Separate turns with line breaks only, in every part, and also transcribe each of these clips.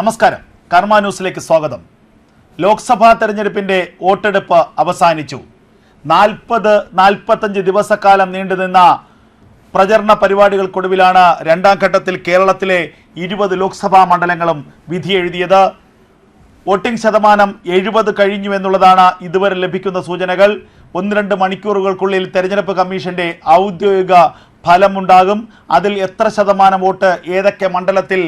നമസ്കാരം. കർമ്മ ന്യൂസിലേക്ക് സ്വാഗതം. ലോക്സഭാ തെരഞ്ഞെടുപ്പിന്റെ വോട്ടെടുപ്പ് അവസാനിച്ചു. നാൽപ്പത് നാൽപ്പത്തഞ്ച് ദിവസക്കാലം നീണ്ടുനിന്ന പ്രചരണ പരിപാടികൾക്കൊടുവിലാണ് രണ്ടാം ഘട്ടത്തിൽ കേരളത്തിലെ ഇരുപത് ലോക്സഭാ മണ്ഡലങ്ങളും വിധി വിധിയെഴുതിയത് വോട്ടിംഗ് ശതമാനം എഴുപത് കഴിഞ്ഞു എന്നുള്ളതാണ് ഇതുവരെ ലഭിക്കുന്ന സൂചനകൾ. ഒന്ന് രണ്ട് മണിക്കൂറുകൾക്കുള്ളിൽ തെരഞ്ഞെടുപ്പ് കമ്മീഷന്റെ ഔദ്യോഗിക ഫലമുണ്ടാകും. അതിൽ എത്ര ശതമാനം വോട്ട് ഏതൊക്കെ മണ്ഡലത്തിൽ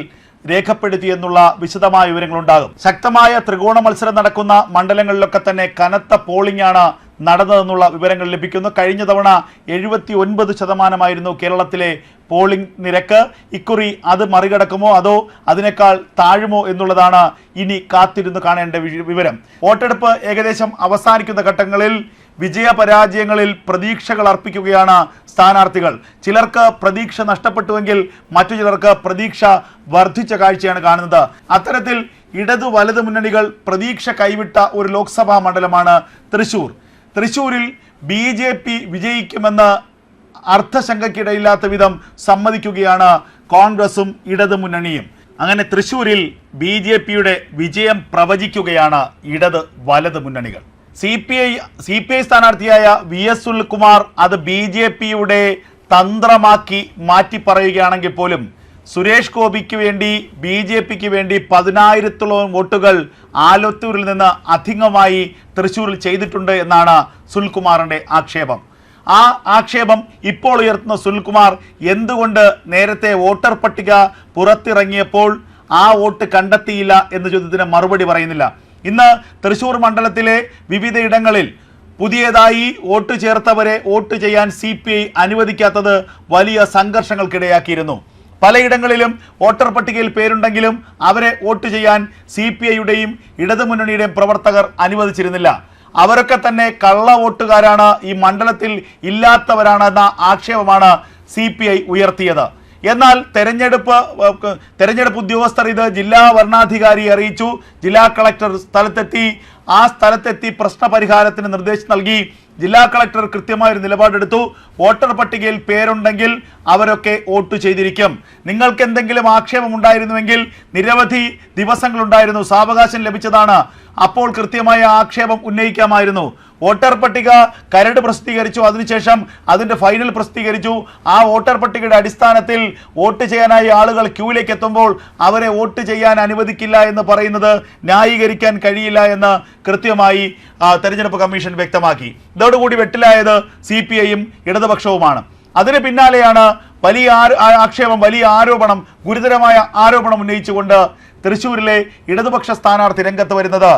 രേഖപ്പെടുത്തി എന്നുള്ള വിശദമായ വിവരങ്ങളുണ്ടാകും. ശക്തമായ ത്രികോണ മത്സരം നടക്കുന്ന മണ്ഡലങ്ങളിലൊക്കെ തന്നെ കനത്ത പോളിംഗ് ആണ് നടന്നതെന്നുള്ള വിവരങ്ങൾ ലഭിക്കുന്നു. കഴിഞ്ഞ തവണ എഴുപത്തി ഒൻപത് ശതമാനമായിരുന്നു കേരളത്തിലെ പോളിംഗ് നിരക്ക്. ഇക്കുറി അത് മറികടക്കുമോ? അതോ അതിനേക്കാൾ താഴുമോ എന്നുള്ളതാണ് ഇനി കാത്തിരുന്ന് കാണേണ്ട വിവരം. വോട്ടെടുപ്പ് ഏകദേശം അവസാനിക്കുന്ന ഘട്ടങ്ങളിൽ വിജയപരാജയങ്ങളിൽ പ്രതീക്ഷകൾ അർപ്പിക്കുകയാണ് സ്ഥാനാർത്ഥികൾ. ചിലർക്ക് പ്രതീക്ഷ നഷ്ടപ്പെട്ടുവെങ്കിൽ മറ്റു ചിലർക്ക് പ്രതീക്ഷ വർദ്ധിച്ച കാഴ്ചയാണ് കാണുന്നത്. അത്തരത്തിൽ ഇടതു വലത് മുന്നണികൾ പ്രതീക്ഷ കൈവിട്ട ഒരു ലോക്സഭാ മണ്ഡലമാണ് തൃശൂർ. തൃശൂരിൽ ബി ജെ പി വിജയിക്കുമെന്ന് അർത്ഥശങ്കയ്ക്കിടയില്ലാത്ത വിധം സമ്മതിക്കുകയാണ് കോൺഗ്രസും ഇടതു മുന്നണിയും. അങ്ങനെ തൃശൂരിൽ ബി ജെ പിയുടെ വിജയം പ്രവചിക്കുകയാണ് ഇടത് വലത് മുന്നണികൾ. C P I C P I സ്ഥാനാർത്ഥിയായ V S Sunilkumar അത് ബി ജെ പിയുടെ തന്ത്രമാക്കി മാറ്റി പറയുകയാണെങ്കിൽ പോലും സുരേഷ് ഗോപിക്ക് വേണ്ടി ബി ജെ പിക്ക് വേണ്ടി പതിനായിരത്തോളം വോട്ടുകൾ ആലത്തൂരിൽ നിന്ന് അധികമായി തൃശ്ശൂരിൽ ചെയ്തിട്ടുണ്ട് എന്നാണ് സുനിൽകുമാറിന്റെ ആക്ഷേപം. ആ ആക്ഷേപം ഇപ്പോൾ ഉയർത്തുന്ന സുനിൽകുമാർ എന്തുകൊണ്ട് നേരത്തെ വോട്ടർ പട്ടിക പുറത്തിറങ്ങിയപ്പോൾ ആ വോട്ട് കണ്ടെത്തിയില്ല എന്ന ചോദ്യത്തിന് മറുപടി പറയുന്നില്ല. ഇന്ന് തൃശൂർ മണ്ഡലത്തിലെ വിവിധയിടങ്ങളിൽ പുതിയതായി വോട്ട് ചേർത്തവരെ വോട്ട് ചെയ്യാൻ സി പി ഐ അനുവദിക്കാത്തത് വലിയ സംഘർഷങ്ങൾക്കിടയാക്കിയിരുന്നു. പലയിടങ്ങളിലും വോട്ടർ പട്ടികയിൽ പേരുണ്ടെങ്കിലും അവരെ വോട്ട് ചെയ്യാൻ സി പി ഐയുടെയും ഇടതുമുന്നണിയുടെയും പ്രവർത്തകർ അനുവദിച്ചിരുന്നില്ല. അവരൊക്കെ തന്നെ കള്ള വോട്ടുകാരാണ് ഈ മണ്ഡലത്തിൽ ഇല്ലാത്തവരാണെന്ന ആക്ഷേപമാണ് സി ഉയർത്തിയത്. എന്നാൽ തെരഞ്ഞെടുപ്പ് തെരഞ്ഞെടുപ്പ് ഉദ്യോഗസ്ഥർ ഇത് ജില്ലാ വരണാധികാരി അറിയിച്ചു. ജില്ലാ കളക്ടർ സ്ഥലത്തെത്തി. ആ സ്ഥലത്തെത്തി പ്രശ്ന പരിഹാരത്തിന് നിർദ്ദേശം നൽകി. ജില്ലാ കളക്ടർ കൃത്യമായ ഒരു നിലപാടെടുത്തു. വോട്ടർ പട്ടികയിൽ പേരുണ്ടെങ്കിൽ അവരൊക്കെ വോട്ട് ചെയ്തിരിക്കും. നിങ്ങൾക്ക് എന്തെങ്കിലും ആക്ഷേപം ഉണ്ടായിരുന്നുവെങ്കിൽ നിരവധി ദിവസങ്ങളുണ്ടായിരുന്നു. സാവകാശം ലഭിച്ചതാണ്. അപ്പോൾ കൃത്യമായ ആക്ഷേപം ഉന്നയിക്കാമായിരുന്നു. വോട്ടർ പട്ടിക കരട് പ്രസിദ്ധീകരിച്ചു. അതിനുശേഷം അതിന്റെ ഫൈനൽ പ്രസിദ്ധീകരിച്ചു. ആ വോട്ടർ പട്ടികയുടെ അടിസ്ഥാനത്തിൽ വോട്ട് ചെയ്യാനായി ആളുകൾ ക്യൂവിലേക്ക് എത്തുമ്പോൾ അവരെ വോട്ട് ചെയ്യാൻ അനുവദിക്കില്ല എന്ന് പറയുന്നത് ന്യായീകരിക്കാൻ കഴിയില്ല എന്ന് കൃത്യമായി തെരഞ്ഞെടുപ്പ് കമ്മീഷൻ വ്യക്തമാക്കി. ഇതോടുകൂടി വെട്ടിലായത് സി പി ഐയും ഇടതുപക്ഷവുമാണ്. അതിന് പിന്നാലെയാണ് വലിയ ആക്ഷേപം വലിയ ആരോപണം ഗുരുതരമായ ആരോപണം ഉന്നയിച്ചുകൊണ്ട് തൃശ്ശൂരിലെ ഇടതുപക്ഷ സ്ഥാനാർത്ഥി രംഗത്ത് വരുന്നത്.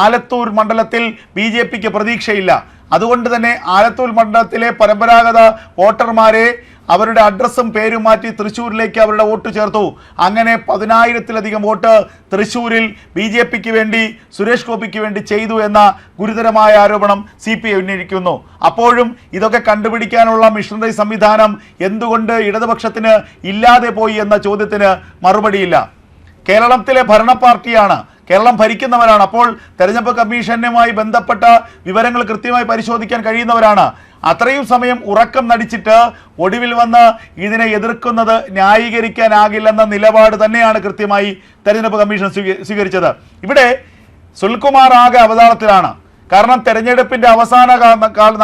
ആലത്തൂർ മണ്ഡലത്തിൽ ബി ജെ പിക്ക് പ്രതീക്ഷയില്ല. അതുകൊണ്ട് തന്നെ ആലത്തൂർ മണ്ഡലത്തിലെ പരമ്പരാഗത വോട്ടർമാരെ അവരുടെ അഡ്രസ്സും പേരും മാറ്റി തൃശ്ശൂരിലേക്ക് അവരുടെ വോട്ട് ചേർത്തു. അങ്ങനെ പതിനായിരത്തിലധികം വോട്ട് തൃശ്ശൂരിൽ ബി ജെ പിക്ക് വേണ്ടി സുരേഷ് ഗോപിക്ക് വേണ്ടി ചെയ്തു എന്ന ഗുരുതരമായ ആരോപണം സി പി ഐ ഉന്നയിക്കുന്നു. അപ്പോഴും ഇതൊക്കെ കണ്ടുപിടിക്കാനുള്ള മിഷണറി സംവിധാനം എന്തുകൊണ്ട് ഇടതുപക്ഷത്തിന് ഇല്ലാതെ പോയി എന്ന ചോദ്യത്തിന് മറുപടിയില്ല. കേരളത്തിലെ ഭരണ പാർട്ടിയാണ്. കേരളം ഭരിക്കുന്നവരാണ്. അപ്പോൾ തെരഞ്ഞെടുപ്പ് കമ്മീഷനുമായി ബന്ധപ്പെട്ട വിവരങ്ങൾ കൃത്യമായി പരിശോധിക്കാൻ കഴിയുന്നവരാണ്. അത്രയും സമയം ഉറക്കം നടിച്ചിട്ട് ഒടുവിൽ വന്ന് ഇതിനെ എതിർക്കുന്നത് ന്യായീകരിക്കാനാകില്ലെന്ന നിലപാട് തന്നെയാണ് കൃത്യമായി തെരഞ്ഞെടുപ്പ് കമ്മീഷൻ സ്വീകരിച്ചത്. ഇവിടെ സുൽകുമാർ ആകെ അവതാളത്തിലാണ്. കാരണം തെരഞ്ഞെടുപ്പിന്റെ അവസാന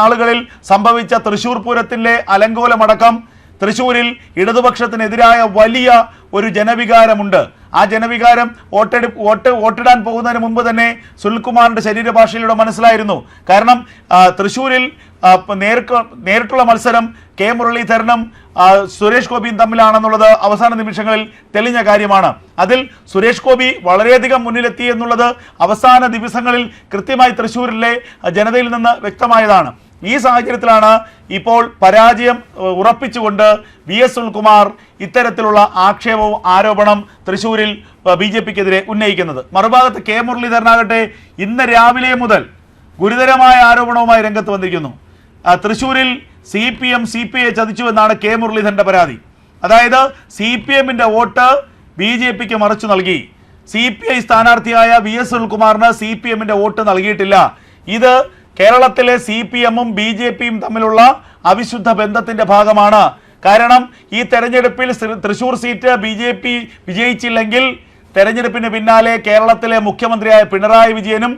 നാളുകളിൽ സംഭവിച്ച തൃശൂർ പൂരത്തിലെ അലങ്കോലമടക്കം തൃശൂരിൽ ഇടതുപക്ഷത്തിനെതിരായ വലിയ ഒരു ജനവികാരമുണ്ട്. ആ ജനവികാരം വോട്ടെടു വോട്ട് വോട്ടിടാൻ പോകുന്നതിന് മുമ്പ് തന്നെ സുനിൽകുമാറിന്റെ ശരീരഭാഷയിലൂടെ മനസ്സിലായിരുന്നു. കാരണം തൃശ്ശൂരിൽ നേരിട്ടുള്ള മത്സരം കെ മുരളീധരനും സുരേഷ് ഗോപിയും തമ്മിലാണെന്നുള്ളത് അവസാന നിമിഷങ്ങളിൽ തെളിഞ്ഞ കാര്യമാണ്. അതിൽ സുരേഷ് ഗോപി വളരെയധികം മുന്നിലെത്തി എന്നുള്ളത് അവസാന ദിവസങ്ങളിൽ കൃത്യമായി തൃശ്ശൂരിലെ ജനതയിൽ നിന്ന് വ്യക്തമായതാണ്. ഈ സാഹചര്യത്തിലാണ് ഇപ്പോൾ പരാജയം ഉറപ്പിച്ചുകൊണ്ട് വി എസ് സുനിൽകുമാർ ഇത്തരത്തിലുള്ള ആക്ഷേപവും ആരോപണം തൃശൂരിൽ ബി ജെ പിക്കെതിരെ ഉന്നയിക്കുന്നത്. മറുഭാഗത്ത് കെ മുരളീധരനാകട്ടെ ഇന്ന് രാവിലെ മുതൽ ഗുരുതരമായ ആരോപണവുമായി രംഗത്ത് വന്നിരിക്കുന്നു. തൃശൂരിൽ C P M C P I ചതിച്ചു എന്നാണ് കെ മുരളീധരന്റെ പരാതി. അതായത് സി പി എമ്മിന്റെ വോട്ട് ബി ജെ പിക്ക് മറിച്ചു നൽകി. സി പി ഐ സ്ഥാനാർത്ഥിയായ വി എസ് സുനിൽകുമാറിന് സി പി എമ്മിന്റെ വോട്ട് നൽകിയിട്ടില്ല. ഇത് കേരളത്തിലെ സി പി എമ്മും ബി ജെ പിയും തമ്മിലുള്ള അവിശുദ്ധ ബന്ധത്തിന്റെ ഭാഗമാണ്. കാരണം ഈ തെരഞ്ഞെടുപ്പിൽ Thrissur seat B J P വിജയിച്ചില്ലെങ്കിൽ തെരഞ്ഞെടുപ്പിന് പിന്നാലെ കേരളത്തിലെ മുഖ്യമന്ത്രിയായ പിണറായി വിജയനും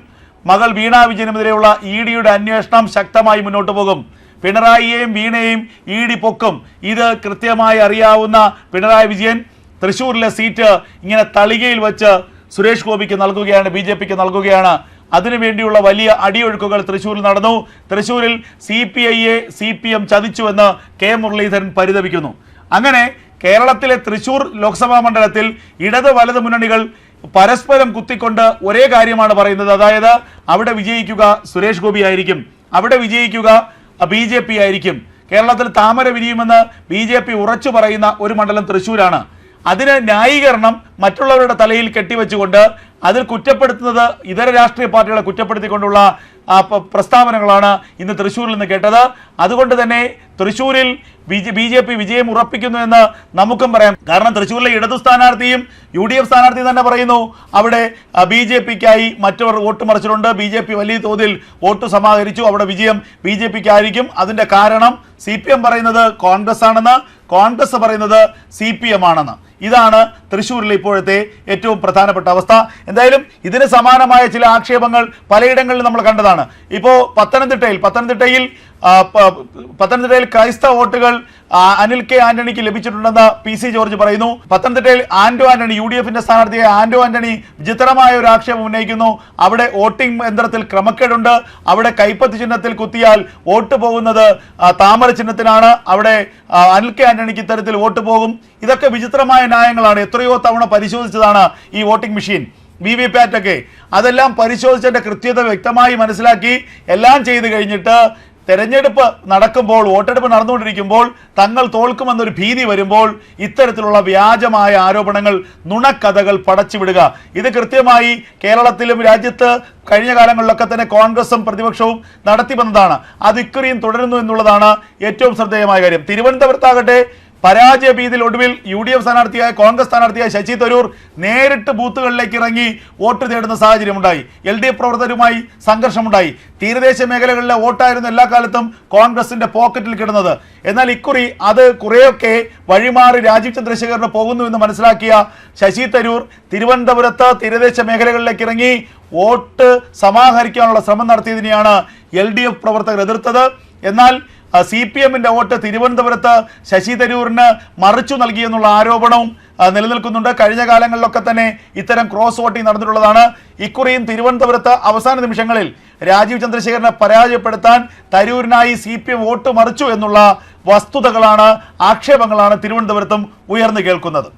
മകൾ വീണ വിജയനുമെതിരെയുള്ള ഇ ഡിയുടെ അന്വേഷണം ശക്തമായി മുന്നോട്ട് പോകും. പിണറായിയെയും വീണയെയും ഇ ഡി പൊക്കും. ഇത് കൃത്യമായി അറിയാവുന്ന പിണറായി വിജയൻ തൃശ്ശൂരിലെ സീറ്റ് ഇങ്ങനെ തളികയിൽ വെച്ച് സുരേഷ് ഗോപിക്ക് നൽകുകയാണ് ബി നൽകുകയാണ്. അതിനുവേണ്ടിയുള്ള വലിയ അടിയൊഴുക്കുകൾ തൃശൂരിൽ നടന്നു. തൃശൂരിൽ സി പി ഐയെ സി പി എം ചതിച്ചുവെന്ന് കെ മുരളീധരൻ പരിതപിക്കുന്നു. അങ്ങനെ കേരളത്തിലെ തൃശ്ശൂർ ലോക്സഭാ മണ്ഡലത്തിൽ ഇടത് വലത് മുന്നണികൾ പരസ്പരം കുത്തിക്കൊണ്ട് ഒരേ കാര്യമാണ് പറയുന്നത്. അതായത് അവിടെ വിജയിക്കുക സുരേഷ് ഗോപി ആയിരിക്കും. അവിടെ വിജയിക്കുക ബി ആയിരിക്കും. കേരളത്തിൽ താമര വിരിയുമെന്ന് ബി ഉറച്ചു പറയുന്ന ഒരു മണ്ഡലം തൃശ്ശൂരാണ് അതിന് ന്യായീകരണം മറ്റുള്ളവരുടെ തലയിൽ കെട്ടിവെച്ചുകൊണ്ട് അതിൽ കുറ്റപ്പെടുത്തുന്നത് ഇതര രാഷ്ട്രീയ പാർട്ടികളെ കുറ്റപ്പെടുത്തിക്കൊണ്ടുള്ള പ്രസ്താവനകളാണ് ഇന്ന് തൃശ്ശൂരിൽ നിന്ന് കേട്ടത്. അതുകൊണ്ട് തന്നെ തൃശ്ശൂരിൽ ബി ജെ പി വിജയം ഉറപ്പിക്കുന്നു എന്ന് നമുക്കും പറയാം. കാരണം തൃശ്ശൂരിലെ ഇടതു സ്ഥാനാർത്ഥിയും യു ഡി എഫ് സ്ഥാനാർത്ഥിയും തന്നെ പറയുന്നു അവിടെ ബി ജെ പിക്കായി മറ്റവർ വോട്ട് മറിച്ചിട്ടുണ്ട്. ബി ജെ പി വലിയ തോതിൽ വോട്ട് സമാഹരിച്ചു. അവിടെ വിജയം ബി ജെ പിക്കായിരിക്കും. അതിന്റെ കാരണം സി പി എം പറയുന്നത് കോൺഗ്രസ് ആണെന്ന് കോൺഗ്രസ് പറയുന്നത് സി പി എം ആണെന്ന്. ഇതാണ് തൃശ്ശൂരിലെ ഇപ്പോഴത്തെ ഏറ്റവും പ്രധാനപ്പെട്ട അവസ്ഥ. എന്തായാലും ഇതിന് സമാനമായ ചില ആക്ഷേപങ്ങൾ പലയിടങ്ങളിലും നമ്മൾ കണ്ടതാണ്. ഇപ്പോൾ പത്തനംതിട്ടയിൽ പത്തനംതിട്ടയിൽ പത്തനംതിട്ടയിൽ ക്രൈസ്തവ വോട്ടുകൾ അനിൽ കെ ആന്റണിക്ക് ലഭിച്ചിട്ടുണ്ടെന്ന് പി സി ജോർജ് പറയുന്നു. പത്തനംതിട്ടയിൽ ആന്റോ ആന്റണി യു ഡി എഫിന്റെ സ്ഥാനാർത്ഥിയെ ആന്റോ ആന്റണി വിചിത്രമായ ഒരു ആക്ഷേപം ഉന്നയിക്കുന്നു. അവിടെ വോട്ടിംഗ് യന്ത്രത്തിൽ ക്രമക്കേടുണ്ട്. അവിടെ കൈപ്പത്തി ചിഹ്നത്തിൽ കുത്തിയാൽ വോട്ട് പോകുന്നത് താമര ചിഹ്നത്തിനാണ് അവിടെ അനിൽ കെ ആന്റണിക്ക് ഇത്തരത്തിൽ വോട്ട് പോകും. ഇതൊക്കെ വിചിത്രമായ ന്യായങ്ങളാണ്. എത്രയോ തവണ പരിശോധിച്ചതാണ് ഈ വോട്ടിംഗ് മെഷീൻ. വി വി പാറ്റൊക്കെ. അതെല്ലാം പരിശോധിച്ചതിന്റെ കൃത്യത വ്യക്തമായി മനസ്സിലാക്കി. എല്ലാം ചെയ്ത് കഴിഞ്ഞിട്ട് തെരഞ്ഞെടുപ്പ് നടക്കുമ്പോൾ വോട്ടെടുപ്പ് നടന്നുകൊണ്ടിരിക്കുമ്പോൾ തങ്ങൾ തോൽക്കുമെന്നൊരു ഭീതി വരുമ്പോൾ ഇത്തരത്തിലുള്ള വ്യാജമായ ആരോപണങ്ങൾ നുണക്കഥകൾ പടച്ചുവിടുക. ഇത് കൃത്യമായി കേരളത്തിലും രാജ്യത്ത് കഴിഞ്ഞ കാലങ്ങളിലൊക്കെ തന്നെ കോൺഗ്രസും പ്രതിപക്ഷവും നടത്തി വന്നതാണ് അത് ഇക്കുറിയും തുടരുന്നു എന്നുള്ളതാണ് ഏറ്റവും ശ്രദ്ധേയമായ കാര്യം. തിരുവനന്തപുരത്താകട്ടെ പരാജയ ഭീതിയിൽ ഒടുവിൽ യു ഡി എഫ് സ്ഥാനാർത്ഥിയായ കോൺഗ്രസ് സ്ഥാനാർത്ഥിയായ ശശി തരൂർ നേരിട്ട് ബൂത്തുകളിലേക്ക് ഇറങ്ങി വോട്ട് തേടുന്ന സാഹചര്യമുണ്ടായി. എൽ ഡി എഫ് പ്രവർത്തകരുമായി സംഘർഷമുണ്ടായി. തീരദേശ മേഖലകളിലെ വോട്ടായിരുന്നു എല്ലാ കാലത്തും കോൺഗ്രസിന്റെ പോക്കറ്റിൽ കിടന്നത്. എന്നാൽ ഇക്കുറി അത് കുറേയൊക്കെ വഴിമാറി രാജീവ് ചന്ദ്രശേഖറിന് പോകുന്നു എന്ന് മനസ്സിലാക്കിയ ശശി തരൂർ തിരുവനന്തപുരത്ത് തീരദേശ മേഖലകളിലേക്ക് ഇറങ്ങി വോട്ട് സമാഹരിക്കാനുള്ള ശ്രമം നടത്തിയതിനെയാണ് എൽ പ്രവർത്തകർ എതിർത്തത്. എന്നാൽ സി പി എമ്മിന്റെ വോട്ട് തിരുവനന്തപുരത്ത് ശശി തരൂരിന് മറിച്ചു നൽകിയെന്നുള്ള ആരോപണവും നിലനിൽക്കുന്നുണ്ട്. കഴിഞ്ഞ കാലങ്ങളിലൊക്കെ തന്നെ ഇത്തരം ക്രോസ് വോട്ടിംഗ് നടന്നിട്ടുള്ളതാണ്. ഇക്കുറിയും തിരുവനന്തപുരത്ത് അവസാന നിമിഷങ്ങളിൽ രാജീവ് ചന്ദ്രശേഖരനെ പരാജയപ്പെടുത്താൻ തരൂരിനായി സി പി എം വോട്ട് മറിച്ചു എന്നുള്ള വസ്തുതകളാണ് ആക്ഷേപങ്ങളാണ് തിരുവനന്തപുരത്തും ഉയർന്നു കേൾക്കുന്നത്.